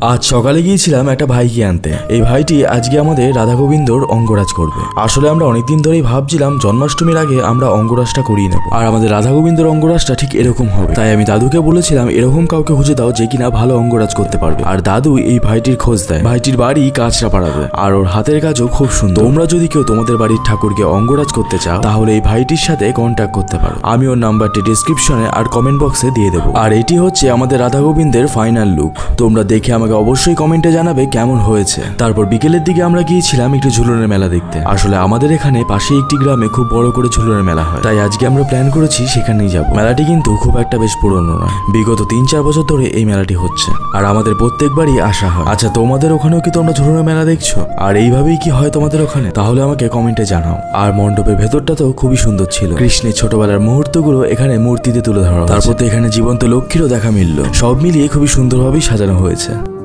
আজ সকালে গিয়েছিলাম একটা ভাইকে আনতে। এই ভাইটি আজকে আমাদের রাধা গোবিন্দর অঙ্গরাজ করবে। আসলে আমরা অনেকদিন ধরেই ভাবছিলাম জন্মাষ্টমীর আগে আমরা অঙ্গরাজটা করিয়ে নেব। আর আমাদের রাধা গোবিন্দর অঙ্গরাজটা ঠিক এরকম হবে। তাই আমি দাদুকে বলেছিলাম, এরকম কাউকে খুঁজে দাও যে কিনা ভালো অঙ্গরাজ করতে পারবে। আর দাদু এই ভাইটির খোঁজ দেয়। ভাইটির বাড়ি কাঁচরা পাড়াবে আর ওর হাতের কাজও খুব সুন্দর। তোমরা যদি কেউ তোমাদের বাড়ির ঠাকুরকে অঙ্গরাজ করতে চাও, তাহলে এই ভাইটির সাথে কন্ট্যাক্ট করতে পারো। আমি ওর নাম্বারটি ডিসক্রিপশনে আর কমেন্ট বক্সে দিয়ে দেবো। আর এটি হচ্ছে আমাদের রাধা গোবিন্দের ফাইনাল লুক তোমরা দেখে আমাকে অবশ্যই কমেন্টে জানাবে কেমন হয়েছে। তারপর বিকেলের দিকে আমরা গিয়েছিলাম একটু ঝুলনের মেলা দেখতে। আসলে আমাদের এখানে পাশে একটি গ্রামে খুব বড় করে ঝুলনের মেলা হয়। তাই আজকে আমরা প্ল্যান করেছি সেখানেই যাব। মেলাটি কিন্তু খুব একটা বেশ পুরনো নয়। বিগত তিন চার বছর ধরে এই মেলাটি হচ্ছে। আর আমাদের প্রত্যেকবারই আসা হয়। আচ্ছা তোমাদের ওখানেও কি তোমরা ঝুলনের মেলা দেখছ? আর এইভাবেই কি হয় তোমাদের ওখানে? তাহলে আমাকে কমেন্টে জানাও। আর মণ্ডপের ভেতরটা তো খুবই সুন্দর ছিল। কৃষ্ণের ছোটবেলার মুহূর্তগুলো এখানে মূর্তিতে তুলে ধরা তারপর তো এখানে জীবন্ত লক্ষ্মীরও দেখা মিলল। সব মিলিয়ে খুবই সুন্দরভাবেই সাজানো হয়েছে।